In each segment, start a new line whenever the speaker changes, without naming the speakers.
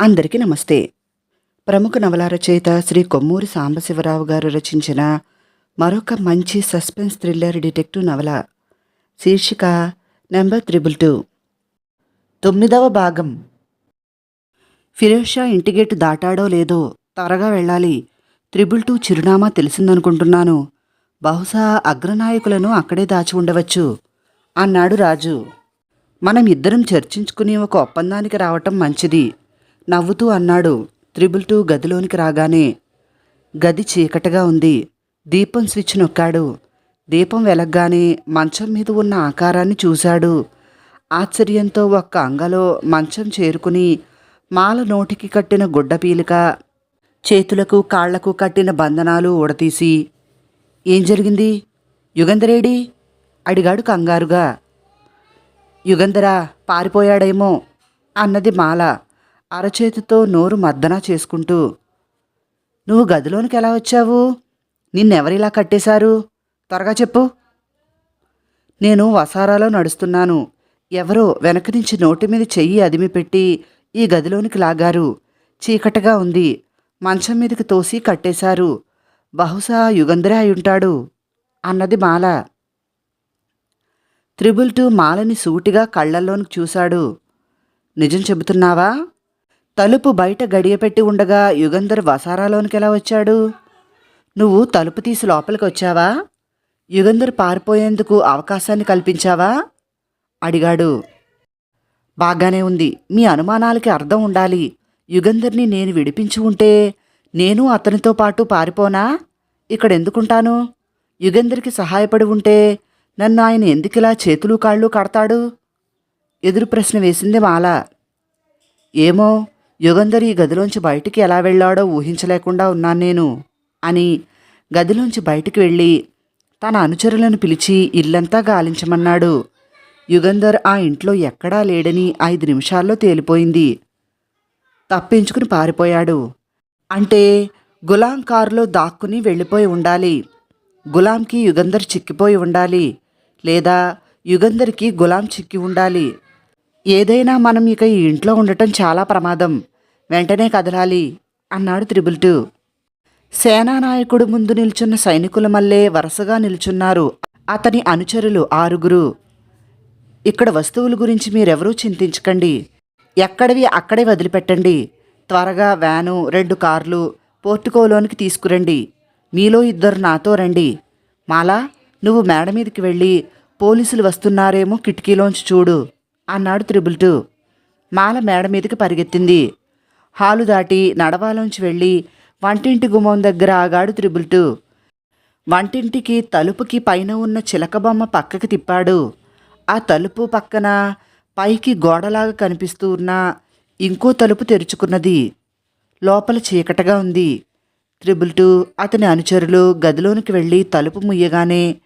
అందరికీ నమస్తే. ప్రముఖ నవల రచయిత శ్రీ కొమ్మూరి సాంబశివరావు గారు రచించిన మరొక మంచి సస్పెన్స్ థ్రిల్లర్ డిటెక్టివ్ నవల శీర్షిక నెంబర్ త్రిబుల్ టూ. తొమ్మిదవ భాగం. ఫిరోజ్ షా ఇంటి దాటాడో లేదో త్వరగా వెళ్ళాలి. త్రిబుల్ టూ చిరునామా తెలిసిందనుకుంటున్నాను. బహుశా అగ్రనాయకులను అక్కడే దాచి ఉండవచ్చు అన్నాడు రాజు. మనం ఇద్దరం చర్చించుకుని ఒక ఒప్పందానికి రావటం మంచిది. నవ్వుతూ అన్నాడు. త్రిబుల్ టూ గదిలోనికి రాగానే గది చీకటగా ఉంది. దీపం స్విచ్ నొక్కాడు. దీపం వెలగ్గానే మంచం మీద ఉన్న ఆకారాన్ని చూశాడు. ఆశ్చర్యంతో ఒక్క అంగలో మంచం చేరుకుని మాల నోటికి కట్టిన గుడ్డ పీలిక చేతులకు కాళ్ళకు కట్టిన బంధనాలు ఊడతీసి ఏం జరిగింది? యుగంధరేడి? అడిగాడు కంగారుగా. యుగంధరా పారిపోయాడేమో అన్నది మాల. అరచేతితో నోరు మద్దన చేసుకుంటూ నువ్వు గదిలోనికి ఎలా వచ్చావు? నిన్నెవరిలా కట్టేశారు? త్వరగా చెప్పు. నేను వసారాలో నడుస్తున్నాను. ఎవరో వెనక నుంచి నోటి మీద చెయ్యి అదిమిపెట్టి ఈ గదిలోనికి లాగారు. చీకటిగా ఉంది. మంచం మీదకి తోసి కట్టేశారు. బహుశా యుగంధరే అయి అన్నది మాల. త్రిబుల్ టూ మాలని సూటిగా కళ్ళల్లోనికి చూశాడు. నిజం చెబుతున్నావా? తలుపు బయట గడియపెట్టి ఉండగా యుగంధర్ వసారాలోనికి ఎలా వచ్చాడు? నువ్వు తలుపు తీసి లోపలికి వచ్చావా యుగంధర్ పారిపోయేందుకు అవకాశాన్ని కల్పించావా? అడిగాడు. బాగానే ఉంది. మీ అనుమానాలకి అర్థం ఉండాలి. యుగంధర్ని నేను విడిపించి ఉంటే నేను అతనితో పాటు పారిపోనా? ఇక్కడ ఎందుకుంటాను యుగంధర్కి సహాయపడి ఉంటే నన్ను ఆయన ఎందుకిలా చేతులు కాళ్ళు కడతాడు? ఎదురు ప్రశ్న వేసింది మాల. ఏమో యుగంధర్ ఈ గదిలోంచి బయటికి ఎలా వెళ్ళాడో ఊహించలేకుండా ఉన్నాను నేను అని గదిలోంచి బయటికి వెళ్ళి తన అనుచరులను పిలిచి ఇల్లంతా గాలించమన్నాడు. యుగంధర్ ఆ ఇంట్లో ఎక్కడా లేడని ఐదు నిమిషాల్లో తేలిపోయింది. తప్పించుకుని పారిపోయాడు. అంటే గులాం కారులో దాక్కుని వెళ్ళిపోయి ఉండాలి. గులాంకి యుగంధర్ చిక్కిపోయి ఉండాలి. లేదా యుగంధర్కి గులాం చిక్కి ఉండాలి. ఏదైనా మనం ఇక ఈ ఇంట్లో ఉండటం చాలా ప్రమాదం. వెంటనే కదలాలి అన్నాడు త్రిబుల్ టూ. సేనానాయకుడు ముందు నిల్చున్న సైనికుల మల్లే వరుసగా నిల్చున్నారు అతని అనుచరులు ఆరుగురు. ఇక్కడ వస్తువుల గురించి మీరెవరూ చింతించకండి. ఎక్కడివి అక్కడే వదిలిపెట్టండి. త్వరగా వ్యాను రెండు కార్లు పోర్టుకోలోనికి తీసుకురండి. మీలో ఇద్దరు నాతో రండి. మాలా నువ్వు మేడ మీదకి వెళ్ళి పోలీసులు వస్తున్నారేమో కిటికీలోంచి చూడు. అన్నాడు త్రిబుల్ టూ మాల మేడ మీదకి పరిగెత్తింది. హాలు దాటి నడవాలోంచి వెళ్ళి వంటింటి గుమ్మం దగ్గర ఆగాడు త్రిబుల్ టూ వంటింటికి తలుపుకి పైన ఉన్న చిలక బొమ్మ పక్కకి తిప్పాడు. ఆ తలుపు పక్కన పైకి గోడలాగా కనిపిస్తూ ఉన్న ఇంకో తలుపు తెరుచుకున్నది. లోపల చీకటగా ఉంది. త్రిబుల్ టూ అతని అనుచరులు గదిలోనికి వెళ్ళి తలుపు ముయ్యగానే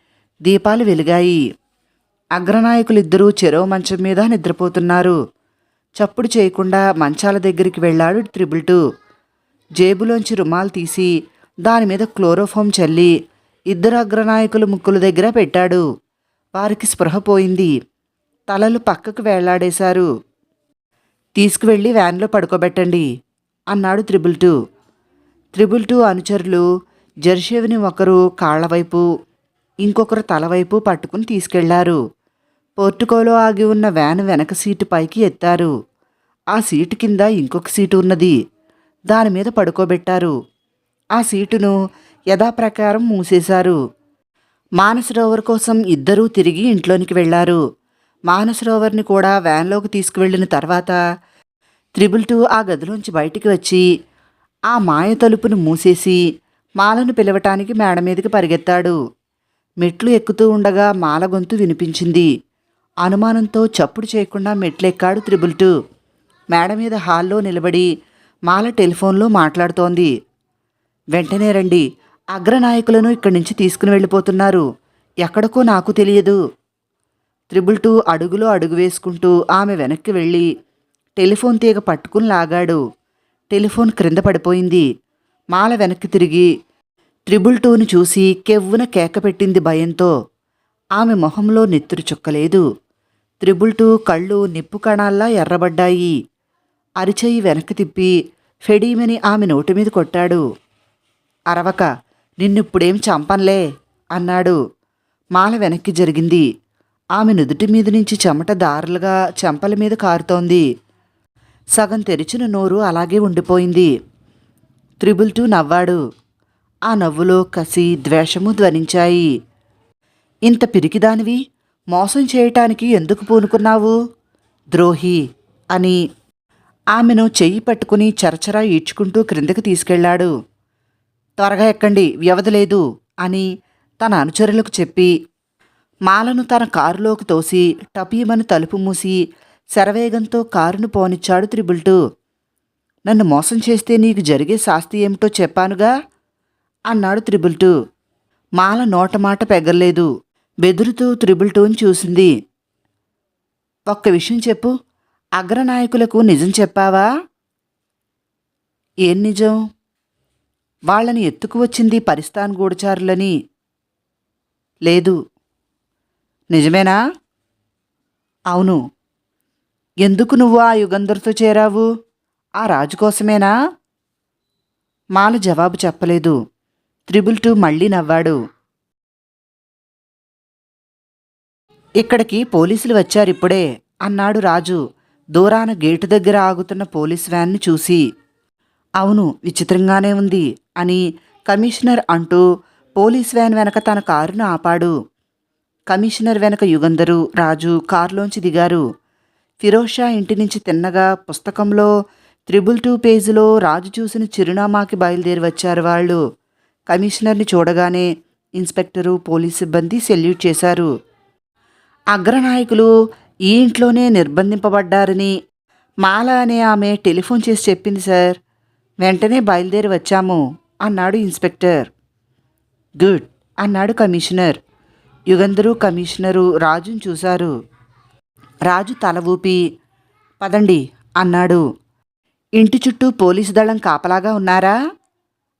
దీపాలు వెలిగాయి. అగ్రనాయకులిద్దరూ చెరో మంచం మీద నిద్రపోతున్నారు. చప్పుడు చేయకుండా మంచాల దగ్గరికి వెళ్ళాడు త్రిబుల్ టూ జేబులోంచి రుమాలు తీసి దాని మీద క్లోరోఫామ్ చల్లి ఇద్దరు అగ్రనాయకులు ముక్కుల దగ్గర పెట్టాడు. వారికి స్పృహ పోయింది. తలలు పక్కకు వేళ్ళాడేశారు. తీసుకువెళ్ళి వ్యాన్లో పడుకోబెట్టండి అన్నాడు త్రిబుల్ టూ త్రిబుల్ టూ అనుచరులు జర్షేవిని ఒకరు కాళ్ళవైపు ఇంకొకరు తలవైపు పట్టుకుని తీసుకెళ్ళారు. పోర్టుకోలో ఆగి ఉన్న వ్యాన్ వెనక సీటు పైకి ఎత్తారు. ఆ సీటు కింద ఇంకొక సీటు ఉన్నది. దాని మీద పడుకోబెట్టారు. ఆ సీటును యథాప్రకారం మూసేశారు. మానసరోవర్ కోసం ఇద్దరూ తిరిగి ఇంట్లోనికి వెళ్ళారు. మానసరోవర్ని కూడా వ్యాన్లోకి తీసుకువెళ్ళిన తర్వాత త్రిబుల్ టూ ఆ గదిలోంచి బయటికి వచ్చి ఆ మాయ తలుపును మూసేసి మాలను పిలవటానికి మేడ మీదకి పరిగెత్తాడు. మెట్లు ఎక్కుతూ ఉండగా మాల గొంతు వినిపించింది. అనుమానంతో చప్పుడు చేయకుండా మెట్లెక్కాడు త్రిబుల్ టూ. మేడ మీద హాల్లో నిలబడి మాల టెలిఫోన్లో మాట్లాడుతోంది. వెంటనే రండి. అగ్రనాయకులను ఇక్కడి నుంచి తీసుకుని వెళ్ళిపోతున్నారు. ఎక్కడికో నాకు తెలియదు. త్రిబుల్ టూ అడుగులో అడుగు వేసుకుంటూ ఆమె వెనక్కి వెళ్ళి టెలిఫోన్ తీగ పట్టుకుని లాగాడు. టెలిఫోన్ క్రింద పడిపోయింది. మాల వెనక్కి తిరిగి త్రిబుల్ టూని చూసి కెవ్వున కేక పెట్టింది భయంతో. ఆమె మొహంలో నెత్తురు చుక్కలేదు. త్రిబుల్ టూ కళ్ళు నిప్పు కణాల్లా ఎర్రబడ్డాయి. అరిచేయి వెనక్కి తిప్పి ఫెడీమని ఆమె నోటి మీద కొట్టాడు. అరవక నిన్నిప్పుడేం చంపంలే అన్నాడు. మాల వెనక్కి జరిగింది. ఆమె నుదుటి మీద నుంచి చెమట దారులుగా చెంపల మీద కారుతోంది. సగం తెరిచిన నోరు అలాగే ఉండిపోయింది. త్రిబుల్ టూ నవ్వాడు. ఆ నవ్వులో కసి ద్వేషము ధ్వనించాయి. ఇంత పిరికిదానివి? మోసం చేయటానికి ఎందుకు పూనుకున్నావు? ద్రోహి అని ఆమెను చెయ్యి పట్టుకుని చరచరా ఈడ్చుకుంటూ క్రిందకు తీసుకెళ్ళాడు. త్వరగా ఎక్కండి వ్యవధి లేదు అని తన అనుచరులకు చెప్పి మాలను తన కారులోకి తోసి టపీమని తలుపు మూసి శరవేగంతో కారును పోనిచ్చాడు త్రిబుల్టూ. నన్ను మోసం చేస్తే నీకు జరిగే శాస్తి ఏమిటో చెప్పానుగా? అన్నాడు త్రిబుల్టూ. మాల నోటమాట పెగర్లేదు. బెదురుతూ త్రిబుల్ టూని చూసింది. ఒక్క విషయం చెప్పు అగ్రనాయకులకు నిజం చెప్పావా? ఏం నిజం? వాళ్ళని ఎత్తుకు వచ్చింది పరిస్థాన్ గూఢచారులని. లేదు. నిజమేనా? అవును. ఎందుకు నువ్వు ఆ యుగంధర్తో చేరావు? ఆ రాజు కోసమేనా? మాల జవాబు చెప్పలేదు. త్రిబుల్ టూ మళ్ళీ నవ్వాడు. ఇక్కడికి పోలీసులు వచ్చారిప్పుడే అన్నాడు రాజు. దూరాన గేటు దగ్గర ఆగుతున్న పోలీస్ వ్యాన్ని చూసి అవును విచిత్రంగానే ఉంది అని కమిషనర్ అంటూ పోలీస్ వ్యాన్ వెనక తన కారును ఆపాడు. కమిషనర్ వెనక యుగంధరు రాజు కారులోంచి దిగారు. ఫిరోజ్ షా ఇంటి నుంచి తిన్నగా పుస్తకంలో త్రిబుల్ టూ పేజీలో రాజు చూసిన చిరునామాకి బయలుదేరి వచ్చారు వాళ్ళు. కమిషనర్ని చూడగానే ఇన్స్పెక్టరు పోలీస్ సిబ్బంది సెల్యూట్ చేశారు. అగ్రనాయకులు ఈ ఇంట్లోనే నిర్బంధింపబడ్డారని మాల అనే ఆమె టెలిఫోన్ చేసి చెప్పింది సార్ వెంటనే బయలుదేరి వచ్చాము అన్నాడు ఇన్స్పెక్టర్. గుడ్ అన్నాడు కమిషనర్. యుగంధరు కమిషనరు రాజును చూశారు. రాజు తల ఊపి పదండి అన్నాడు. ఇంటి చుట్టూ పోలీసు దళం కాపలాగా ఉన్నారా?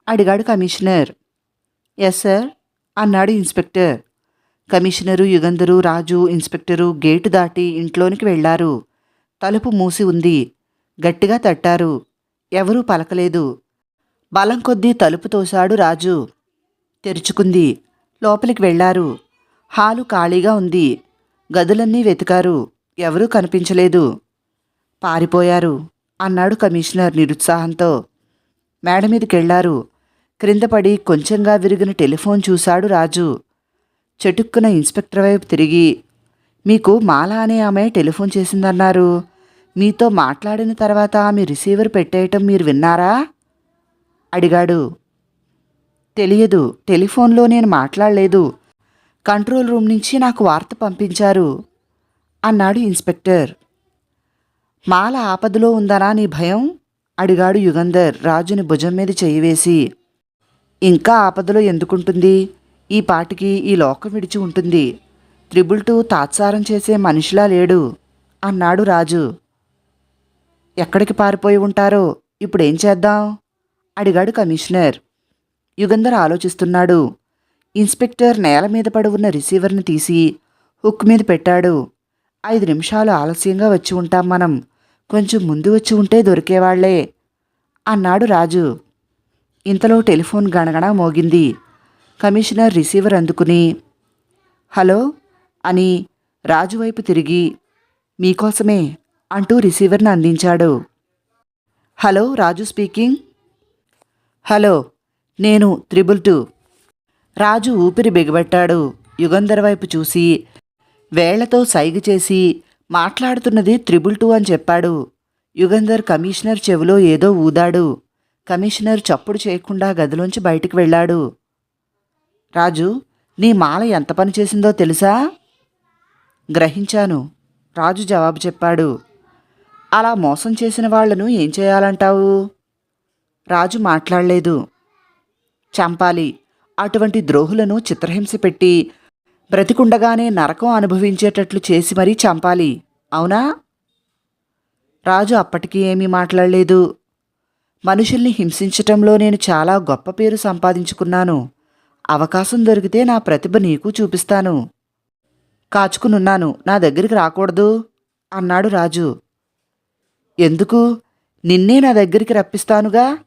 అడిగాడు కమిషనర్. ఎస్ సార్ అన్నాడు inspector. Commissioner Yugandhar Raju inspector gate దాటి ఇంట్లోనికి వెళ్ళారు తలుపు మూసి ఉంది. గట్టిగా తట్టారు. ఎవరూ పలకలేదు. బలం కొద్దీ తలుపు తోశాడు రాజు. తెరుచుకుంది. లోపలికి వెళ్ళారు హాలు ఖాళీగా ఉంది. గదులన్నీ వెతికారు. ఎవరూ కనిపించలేదు. పారిపోయారు అన్నాడు కమిషనర్ నిరుత్సాహంతో. మేడ మీదకెళ్ళారు క్రింద పడి కొంచెంగా విరిగిన టెలిఫోన్ చూశాడు రాజు. చెటుక్కున ఇన్స్పెక్టర్ వైపు తిరిగి మీకు మాల అనే ఆమె టెలిఫోన్ చేసిందన్నారు. మీతో మాట్లాడిన తర్వాత ఆమె రిసీవర్ పెట్టేయటం మీరు విన్నారా? అడిగాడు. తెలియదు టెలిఫోన్లో నేను మాట్లాడలేదు. కంట్రోల్ రూమ్ నుంచి నాకు వార్త పంపించారు అన్నాడు ఇన్స్పెక్టర్. మాల ఆపదలో ఉందనా నీ భయం? అడిగాడు యుగంధర్ రాజుని భుజం మీద చెయ్యి వేసి. ఇంకా ఆపదలో ఎందుకుంటుంది? ఈ పాటికి ఈ లోకం విడిచి ఉంటుంది. త్రిబుల్ టూ తాత్సారం చేసే మనిషిలా లేడు. అన్నాడు రాజు. ఎక్కడికి పారిపోయి ఉంటారో? ఇప్పుడేం చేద్దాం? అడిగాడు కమిషనర్. యుగంధర్ ఆలోచిస్తున్నాడు. ఇన్స్పెక్టర్ నేల మీద పడి ఉన్న రిసీవర్ని తీసి హుక్ మీద పెట్టాడు. ఐదు నిమిషాలు ఆలస్యంగా వచ్చి ఉంటాం మనం. కొంచెం ముందు వచ్చి ఉంటే దొరికేవాళ్ళే. అన్నాడు రాజు. ఇంతలో టెలిఫోన్ గణగణ మోగింది. కమిషనర్ రిసీవర్ అందుకుని హలో అని రాజు వైపు తిరిగి మీకోసమే అంటూ రిసీవర్ని అందించాడు. Hello Raju speaking. హలో నేను త్రిబుల్ టూ. రాజు ఊపిరి బిగబట్టాడు. యుగంధర్ వైపు చూసి వేళ్ళతో సైగ చేసి మాట్లాడుతున్నది త్రిబుల్ టూ అని చెప్పాడు. యుగంధర్ కమిషనర్ చెవిలో ఏదో ఊదాడు. కమిషనర్ చప్పుడు చేయకుండా గదిలోంచి బయటికి వెళ్ళాడు. రాజు నీ మాల ఎంత పని చేసిందో తెలుసా? గ్రహించాను. రాజు జవాబు చెప్పాడు. అలా మోసం చేసిన వాళ్ళను ఏం చేయాలంటావు? రాజు మాట్లాడలేదు. చంపాలి. అటువంటి ద్రోహులను చిత్రహింస పెట్టి బ్రతికుండగానే నరకం అనుభవించేటట్లు చేసి మరీ చంపాలి. అవునా? రాజు అప్పటికీ ఏమీ మాట్లాడలేదు. మనుషుల్ని హింసించటంలో నేను చాలా గొప్ప పేరు సంపాదించుకున్నాను. అవకాశం దొరికితే నా ప్రతిభ నీకు చూపిస్తాను. కాచుకునున్నాను నా దగ్గరికి రాకూడదు అన్నాడు రాజు. ఎందుకు? నిన్నే నా దగ్గరికి రప్పిస్తానుగా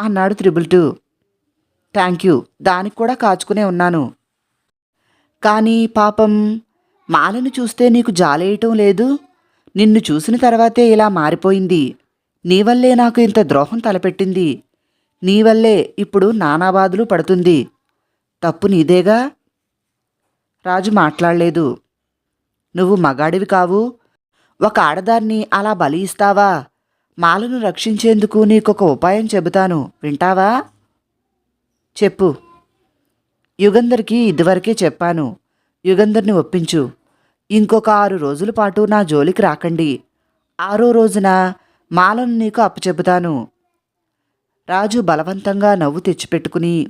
అన్నాడు త్రిబుల్ టూ. థ్యాంక్ యూ దానికి కూడా కాచుకునే ఉన్నాను. కానీ పాపం మాలను చూస్తే నీకు జాలేయటం లేదు? నిన్ను చూసిన తర్వాతే ఇలా మారిపోయింది. నీ వల్లే నాకు ఇంత ద్రోహం తలపెట్టింది. నీ వల్లే ఇప్పుడు నానాబాదులు పడుతుంది. తప్పు నీదేగా? రాజు మాట్లాడలేదు. నువ్వు మగాడివి కావు. ఒక ఆడదాన్ని అలా బలి ఇస్తావా? మాలను రక్షించేందుకు నీకొక ఉపాయం చెబుతాను. వింటావా? చెప్పు. యుగంధర్కి ఇదివరకే చెప్పాను. యుగంధర్ని ఒప్పించు. ఇంకొక ఆరు రోజుల పాటు నా జోలికి రాకండి. ఆరో రోజున మాలను నీకు అప్పచెబుతాను. రాజు బలవంతంగా నవ్వు తెచ్చిపెట్టుకుని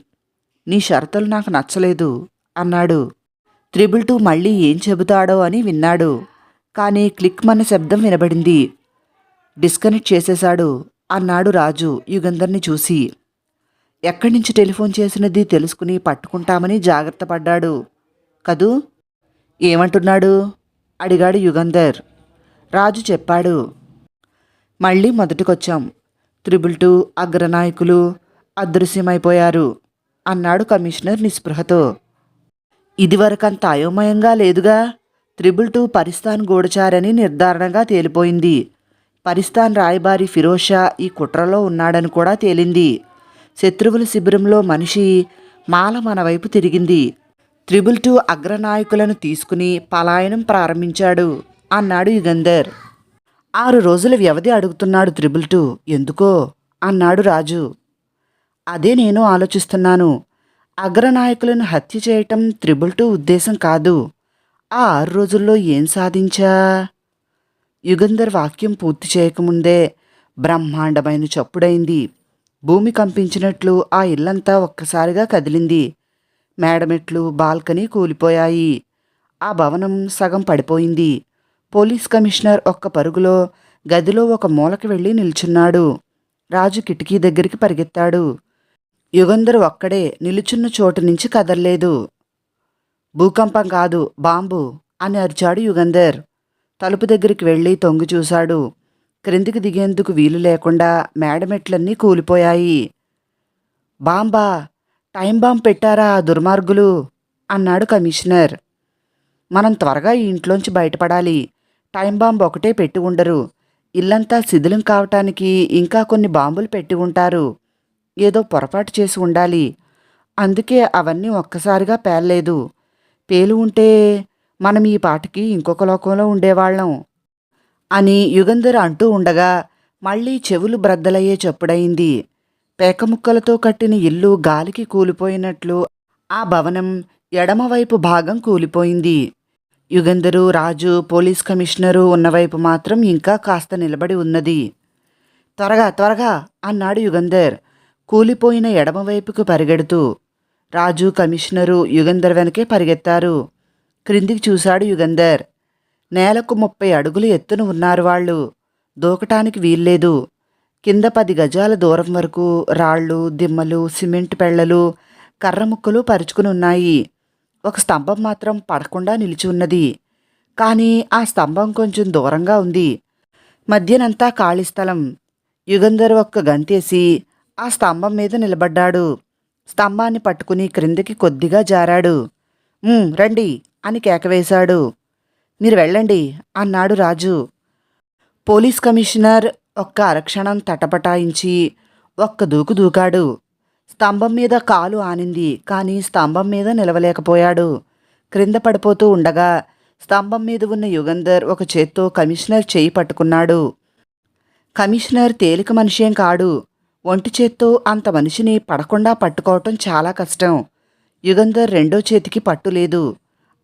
నీ షరతులు నాకు నచ్చలేదు అన్నాడు. త్రిబుల్ టూ మళ్ళీ ఏం చెబుతాడో అని విన్నాడు. కానీ క్లిక్ మన శబ్దం వినబడింది. డిస్కనెక్ట్ చేసేశాడు అన్నాడు రాజు యుగంధర్ని చూసి. ఎక్కడి నుంచి టెలిఫోన్ చేసినది తెలుసుకుని పట్టుకుంటామని జాగ్రత్త పడ్డాడు. కదూ? ఏమంటున్నాడు? అడిగాడు యుగంధర్. రాజు చెప్పాడు. మళ్ళీ మొదటికొచ్చాం. Triple two అగ్రనాయకులు అదృశ్యమైపోయారు. అన్నాడు కమిషనర్ నిస్పృహతో. ఇదివరకంత అయోమయంగా లేదుగా. త్రిబుల్ టూ పరిస్థాన్ గూఢచారని నిర్ధారణగా తేలిపోయింది. పరిస్థాన్ రాయబారి ఫిరోషా ఈ కుట్రలో ఉన్నాడని కూడా తేలింది. శత్రువుల శిబిరంలో మనిషి మాల మన వైపు తిరిగింది. త్రిబుల్ టూ అగ్రనాయకులను తీసుకుని పలాయనం ప్రారంభించాడు అన్నాడు యుగంధర్. ఆరు రోజుల వ్యవధి అడుగుతున్నాడు త్రిబుల్ టూ. ఎందుకో? అన్నాడు రాజు. అదే నేను ఆలోచిస్తున్నాను. అగ్రనాయకులను హత్య చేయటం త్రిబుల్ టూ ఉద్దేశం కాదు. ఆ ఆరు రోజుల్లో ఏం సాధించా? యుగంధర్ వాక్యం పూర్తి చేయకముందే బ్రహ్మాండమైన చప్పుడైంది. భూమి కంపించినట్లు ఆ ఇల్లంతా ఒక్కసారిగా కదిలింది. మేడమెట్లు బాల్కనీ కూలిపోయాయి. ఆ భవనం సగం పడిపోయింది. పోలీస్ కమిషనర్ ఒక్క పరుగులో గదిలో ఒక మూలకి వెళ్ళి నిల్చున్నాడు. రాజు కిటికీ దగ్గరికి పరిగెత్తాడు. యుగంధర్ ఒక్కడే నిలుచున్న చోటు నుంచి కదల్లేదు. భూకంపం కాదు బాంబు అని అరిచాడు యుగంధర్. తలుపు దగ్గరికి వెళ్ళి తొంగి చూశాడు. క్రిందికి దిగేందుకు వీలు లేకుండా మేడమెట్లన్నీ కూలిపోయాయి. బాంబా టైం బాంబ్ పెట్టారా ఆ దుర్మార్గులు? అన్నాడు కమిషనర్. మనం త్వరగా ఈ ఇంట్లోంచి బయటపడాలి. టైం బాంబ్ ఒకటే పెట్టి ఉండరు. ఇల్లంతా శిథిలం కావటానికి ఇంకా కొన్ని బాంబులు పెట్టి ఉంటారు. ఏదో పొరపాటు చేసి ఉండాలి. అందుకే అవన్నీ ఒక్కసారిగా పేలలేదు. పేలు ఉంటే మనం ఈ పాటకి ఇంకొక లోకంలో ఉండేవాళ్ళం అని యుగంధర్ అంటూ ఉండగా మళ్ళీ చెవులు బ్రద్దలయ్యే చెప్పుడైంది పేకముక్కలతో కట్టిన ఇల్లు గాలికి కూలిపోయినట్లు ఆ భవనం ఎడమవైపు భాగం కూలిపోయింది. యుగంధరు రాజు పోలీస్ కమిషనరు ఉన్నవైపు మాత్రం ఇంకా కాస్త నిలబడి ఉన్నది. త్వరగా త్వరగా అన్నాడు యుగంధర్. కూలిపోయిన ఎడమవైపుకు పరిగెడుతూ రాజు కమిషనరు యుగంధర్ వెనకే పరిగెత్తారు. క్రిందికి చూశాడు యుగంధర్. నేలకు ముప్పై అడుగులు ఎత్తున ఉన్నారు వాళ్ళు. దూకటానికి వీల్లేదు. కింద పది గజాల దూరం వరకు రాళ్ళు దిమ్మలు సిమెంట్ పెళ్ళలు కర్ర ముక్కలు పరుచుకుని ఉన్నాయి. ఒక స్తంభం మాత్రం పడకుండా నిలిచి ఉన్నది. కానీ ఆ స్తంభం కొంచెం దూరంగా ఉంది. మధ్యనంతా ఖాళీ స్థలం. యుగంధర్ ఒక్క గంతేసి ఆ స్తంభం మీద నిలబడ్డాడు. స్తంభాన్ని పట్టుకుని క్రిందికి కొద్దిగా జారాడు. రండి అని కేకవేశాడు మీరు వెళ్ళండి అన్నాడు రాజు. పోలీస్ కమిషనర్ ఒక్క అరక్షణం తటపటాయించి ఒక్క దూకు దూకాడు. స్తంభం మీద కాలు ఆనింది కానీ స్తంభం మీద నిలవలేకపోయాడు. క్రింద పడిపోతూ ఉండగా స్తంభం మీద ఉన్న యుగంధర్ ఒక చేత్తో కమిషనర్ చేయి పట్టుకున్నాడు. కమిషనర్ తేలిక మనిషేం కాడు. ఒంటి చేత్తో అంత మనిషిని పడకుండా పట్టుకోవటం చాలా కష్టం. యుగంధర్ రెండో చేతికి పట్టు లేదు.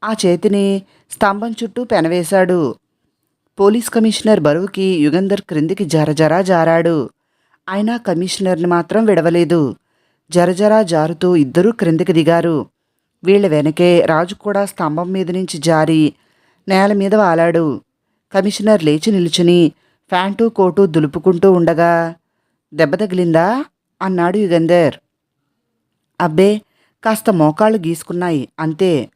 ఆ చేతిని స్తంభం చుట్టూ పెనవేశాడు. పోలీస్ కమిషనర్ బరువుకి యుగంధర్ క్రిందికి జరజరా జారాడు. అయినా కమిషనర్ని మాత్రం విడవలేదు. జరజరా జారుతూ ఇద్దరూ క్రిందికి దిగారు. వీళ్ళ వెనకే రాజు కూడా స్తంభం మీద నుంచి జారి నేల మీద వాలాడు. కమిషనర్ లేచి నిలుచుని ప్యాంటు కోటు దులుపుకుంటూ ఉండగా దెబ్బ తగిలిందా? అన్నాడు యుగంధర్. అబ్బే కాస్త మోకాళ్ళు గీసుకున్నాయి అంతే.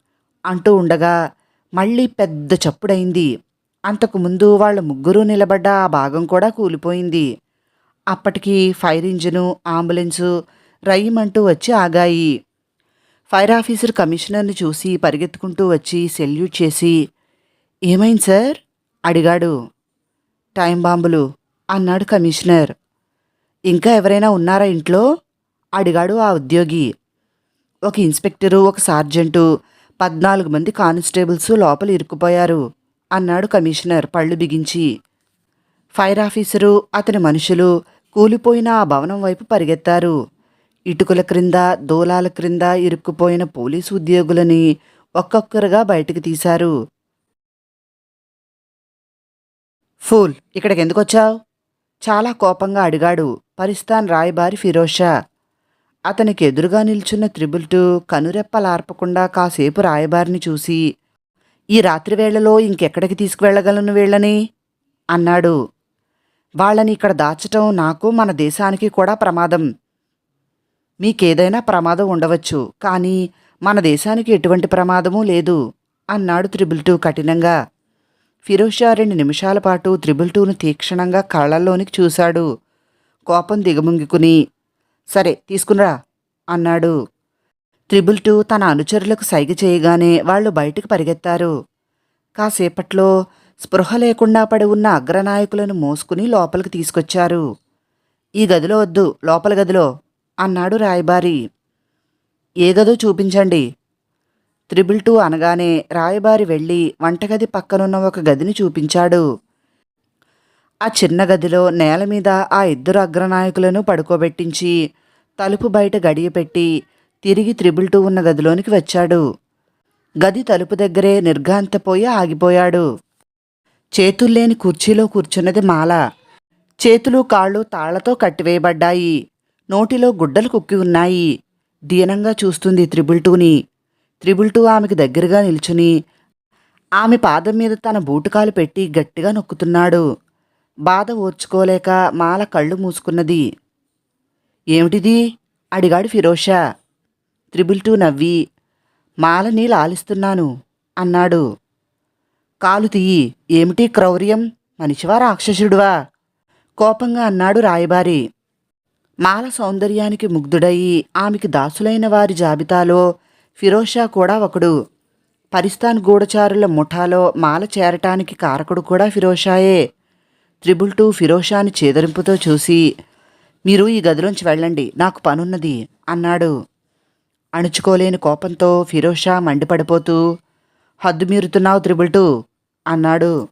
అంటూ ఉండగా మళ్ళీ పెద్ద చప్పుడైంది. అంతకు ముందు వాళ్ళ ముగ్గురూ నిలబడ్డ ఆ భాగం కూడా కూలిపోయింది. అప్పటికి ఫైర్ ఇంజిను అంబులెన్సు రయ్యమంటూ వచ్చి ఆగాయి. ఫైర్ ఆఫీసర్ కమిషనర్ని చూసి పరిగెత్తుకుంటూ వచ్చి సెల్యూట్ చేసి ఏమైంది సార్? అడిగాడు. టైం బాంబులు అన్నాడు కమిషనర్. ఇంకా ఎవరైనా ఉన్నారా ఇంట్లో? అడిగాడు ఆ ఉద్యోగి. ఒక ఇన్స్పెక్టరు ఒక సార్జెంటు పద్నాలుగు మంది కానిస్టేబుల్స్ లోపల ఇరుక్కుపోయారు అన్నాడు కమిషనర్ పళ్ళు బిగించి. ఫైర్ ఆఫీసరు అతని మనుషులు కూలిపోయిన ఆ భవనం వైపు పరిగెత్తారు. ఇటుకల క్రింద దూలాల క్రింద ఇరుక్కుపోయిన పోలీసు ఉద్యోగులని ఒక్కొక్కరుగా బయటికి తీశారు. ఫూల్ ఇక్కడికి ఎందుకొచ్చావు? చాలా కోపంగా అడిగాడు పరిస్థాన్ రాయబారి ఫిరోషా. అతనికి ఎదురుగా నిల్చున్న త్రిబుల్ టూ కనురెప్పలార్పకుండా కాసేపు రాయబారిని చూసి ఈ రాత్రి వేళలో ఇంకెక్కడికి తీసుకువెళ్ళగలను వీళ్ళని? అన్నాడు. వాళ్ళని ఇక్కడ దాచటం నాకు మన దేశానికి కూడా ప్రమాదం. మీకేదైనా ప్రమాదం ఉండవచ్చు కానీ మన దేశానికి ఎటువంటి ప్రమాదమూ లేదు అన్నాడు త్రిబుల్ టూ కఠినంగా. ఫిరోజ్షా రెండు నిమిషాల పాటు త్రిబుల్ టూను తీక్షణంగా కళ్ళల్లోనికి చూశాడు. కోపం దిగముంగుకుని సరే తీసుకునిరా అన్నాడు. త్రిబుల్ టూ తన అనుచరులకు సైగ చేయగానే వాళ్ళు బయటకు పరిగెత్తారు. కాసేపట్లో స్పృహ లేకుండా పడి ఉన్న అగ్రనాయకులను మోసుకుని లోపలికి తీసుకొచ్చారు. ఈ గదిలో వద్దు లోపల గదిలో అన్నాడు రాయబారి. ఏ గదో చూపించండి త్రిబుల్ టూ అనగానే రాయబారి వెళ్ళి వంటగది పక్కనున్న ఒక గదిని చూపించాడు. ఆ చిన్న గదిలో నేల మీద ఆ ఇద్దరు అగ్రనాయకులను పడుకోబెట్టించి తలుపు బయట గడియపెట్టి తిరిగి త్రిబుల్ టూ ఉన్న గదిలోనికి వచ్చాడు. గది తలుపు దగ్గరే నిర్ఘాంతపోయి ఆగిపోయాడు. చేతుల్లేని కుర్చీలో కూర్చున్నది మాల. చేతులు కాళ్ళు తాళ్ళతో కట్టివేయబడ్డాయి. నోటిలో గుడ్డలు కుక్కి ఉన్నాయి. దీనంగా చూస్తుంది త్రిబుల్ టూని. త్రిబుల్ టూ ఆమెకి దగ్గరగా నిల్చుని ఆమె పాదం మీద తన బూటకాలు పెట్టి గట్టిగా నొక్కుతున్నాడు. బాధ ఓర్చుకోలేక మాల కళ్ళు మూసుకున్నది. ఏమిటిది? అడిగాడు ఫిరోషా. త్రిబుల్ టూ నవ్వి మాలని లాలిస్తున్నాను అన్నాడు. కాలు తీయి. ఏమిటి క్రౌర్యం? మనిషివా రాక్షసుడివా? కోపంగా అన్నాడు రాయబారి. మాల సౌందర్యానికి ముగ్ధుడయి ఆమెకి దాసులైన వారి జాబితాలో ఫిరోషా కూడా ఒకడు. పరిస్థాన్ గూఢచారుల ముఠాలో మాల చేరటానికి కారకుడు కూడా ఫిరోషాయే. త్రిబుల్ టూ ఫిరోషాని చేదరింపుతో చూసి మీరు ఈ గదిలోంచి వెళ్ళండి నాకు పనున్నది అన్నాడు. అణుచుకోలేని కోపంతో ఫిరోషా మండిపడిపోతూ హద్దు మీరుతున్నావు త్రిబుల్ టూ అన్నాడు.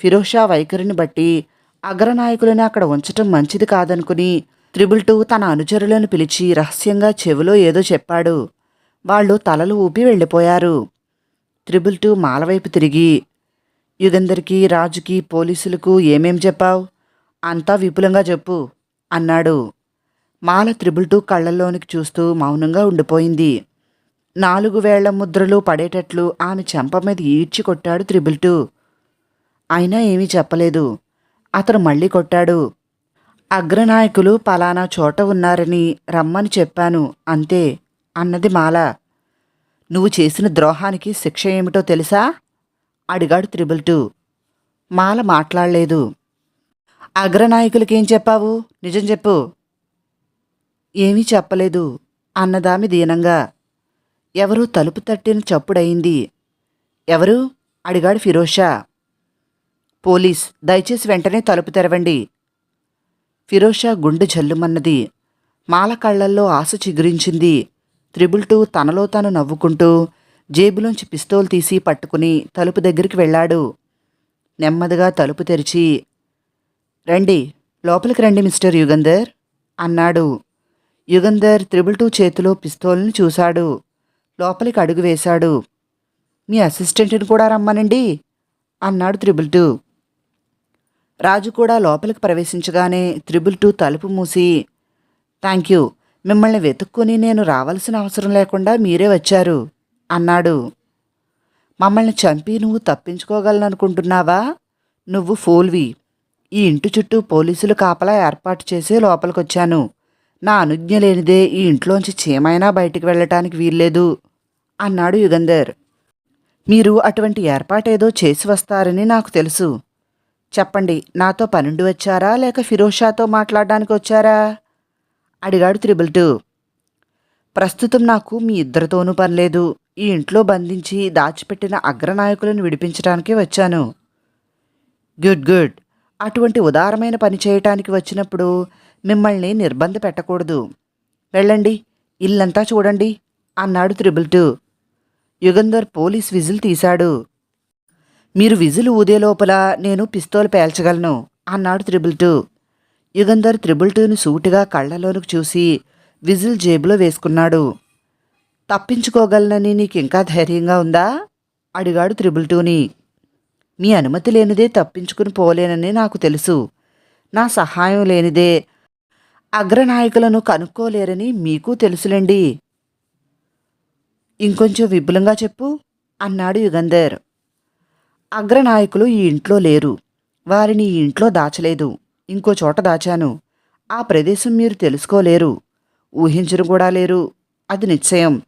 ఫిరోషా వైఖరిని బట్టి అగ్రనాయకులను అక్కడ ఉంచటం మంచిది కాదనుకుని త్రిబుల్ టూ తన అనుచరులను పిలిచి రహస్యంగా చెవిలో ఏదో చెప్పాడు. వాళ్ళు తలలు ఊపి వెళ్ళిపోయారు. త్రిబుల్ టూ మాలవైపు తిరిగి యుగంధర్కి రాజుకి పోలీసులకు ఏమేం చెప్పావు? అంతా విపులంగా చెప్పు అన్నాడు. మాల త్రిబుల్ టూ కళ్ళల్లోనికి చూస్తూ మౌనంగా ఉండిపోయింది. నాలుగు వేళ్ళ ముద్రలు పడేటట్లు ఆమె చెంప మీద ఈడ్చి కొట్టాడు త్రిబుల్ టూ. అయినా ఏమీ చెప్పలేదు. అతను మళ్ళీ కొట్టాడు. అగ్రనాయకులు పలానా చోట ఉన్నారని రమ్మని చెప్పాను అంతే. అన్నది మాల. నువ్వు చేసిన ద్రోహానికి శిక్ష ఏమిటో తెలుసా? అడిగాడు త్రిబుల్ టూ. మాల మాట్లాడలేదు. అగ్రనాయకులకేం చెప్పావు? నిజం చెప్పు. ఏమీ చెప్పలేదు అన్నదామి దీనంగా. ఎవరూ తలుపు తట్టిన చప్పుడయింది. ఎవరు? అడిగాడు ఫిరోషా. పోలీస్. దయచేసి వెంటనే తలుపు తెరవండి. ఫిరోషా గుండె జల్లుమన్నది. మాల కళ్ళల్లో ఆశ చిగురించింది. త్రిబుల్ టూ తనలో తాను నవ్వుకుంటూ జేబులోంచి పిస్తోల్ తీసి పట్టుకుని తలుపు దగ్గరికి వెళ్ళాడు. నెమ్మదిగా తలుపు తెరిచి రండి లోపలికి రండి మిస్టర్ యుగంధర్ అన్నాడు. యుగంధర్ త్రిబుల్ టూ చేతిలో పిస్తోల్ని చూశాడు. లోపలికి అడుగు వేశాడు. మీ అసిస్టెంట్ని కూడా రమ్మనండి అన్నాడు త్రిబుల్ టూ రాజు కూడా లోపలికి ప్రవేశించగానే త్రిబుల్ టూ తలుపు మూసి థ్యాంక్ యూ మిమ్మల్ని వెతుక్కుని నేను రావాల్సిన అవసరం లేకుండా మీరే వచ్చారు అన్నాడు. మమ్మల్ని చంపి నువ్వు తప్పించుకోగలననుకుంటున్నావా? నువ్వు ఫోల్వి. ఈ ఇంటి చుట్టూ పోలీసులు కాపలా ఏర్పాటు చేసి లోపలికొచ్చాను. నా అనుజ్ఞ లేనిదే ఈ ఇంట్లోంచి చీమైనా బయటికి వెళ్ళటానికి వీల్లేదు అన్నాడు యుగంధర్. మీరు అటువంటి ఏర్పాటేదో చేసి వస్తారని నాకు తెలుసు. చెప్పండి నాతో పనుండి వచ్చారా లేక ఫిరోషాతో మాట్లాడడానికి వచ్చారా? అడిగాడు త్రిబుల్ టూ ప్రస్తుతం నాకు మీ ఇద్దరితోనూ పనిలేదు ఈ ఇంట్లో బంధించి దాచిపెట్టిన అగ్రనాయకులను విడిపించడానికి వచ్చాను. Good good. అటువంటి ఉదారమైన పని చేయటానికి వచ్చినప్పుడు మిమ్మల్ని నిర్బంధ పెట్టకూడదు. వెళ్ళండి ఇల్లంతా చూడండి అన్నాడు triple two Yugandhar police whistle తీశాడు. మీరు విజిల్ ఊదే లోపల నేను పిస్తోల్ పేల్చగలను అన్నాడు త్రిబుల్ టూ యుగంధర్ త్రిబుల్ టూని సూటిగా కళ్ళలోనికి చూసి విజిల్ జేబులో వేసుకున్నాడు. తప్పించుకోగలనని నీకింకా ధైర్యంగా ఉందా? అడిగాడు త్రిబుల్ టూని. మీ అనుమతి లేనిదే తప్పించుకుని పోలేనని నాకు తెలుసు. నా సహాయం లేనిదే అగ్రనాయకులను కనుక్కోలేరని మీకు తెలుసులేండి. ఇంకొంచెం విపులంగా చెప్పు అన్నాడు యుగంధర్. అగ్రనాయకులు ఈ ఇంట్లో లేరు. వారిని ఈ ఇంట్లో దాచలేదు. ఇంకో చోట దాచాను. ఆ ప్రదేశం మీరు తెలుసుకోలేరు. ఊహించరు కూడా లేరు. అది నిశ్చయం.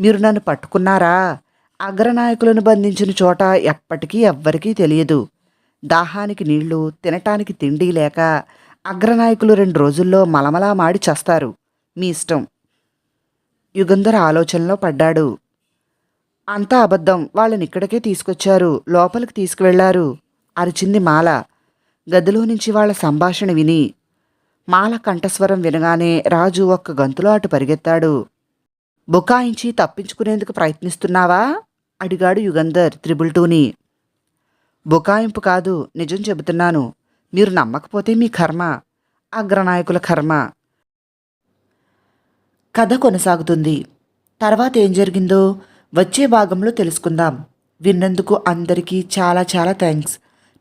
మీరు నన్ను పట్టుకున్నారా? అగ్రనాయకులను బంధించిన చోట ఎప్పటికీ ఎవ్వరికీ తెలియదు. దాహానికి నీళ్ళు తినటానికి తిండి లేక అగ్రనాయకులు రెండు రోజుల్లో మలమలా మాడి చస్తారు. మీ ఇష్టం. యుగంధర్ ఆలోచనలో పడ్డాడు. అంతా అబద్ధం. వాళ్ళని ఇక్కడికే తీసుకొచ్చారు. లోపలికి తీసుకువెళ్ళారు. అరిచింది మాల. గదిలో నుంచి వాళ్ళ సంభాషణ విని మాల కంఠస్వరం వినగానే రాజు ఒక్క గంతులో అటు పరిగెత్తాడు. బుకాయించి తప్పించుకునేందుకు ప్రయత్నిస్తున్నావా? అడిగాడు యుగంధర్ త్రిబుల్ టూని బుకాయింపు కాదు నిజం చెబుతున్నాను. మీరు నమ్మకపోతే మీ కర్మ అగ్రనాయకుల కర్మ. కథ కొనసాగుతుంది. తర్వాత ఏం జరిగిందో వచ్చే భాగంలో తెలుసుకుందాం. విన్నందుకు అందరికీ చాలా చాలా థ్యాంక్స్.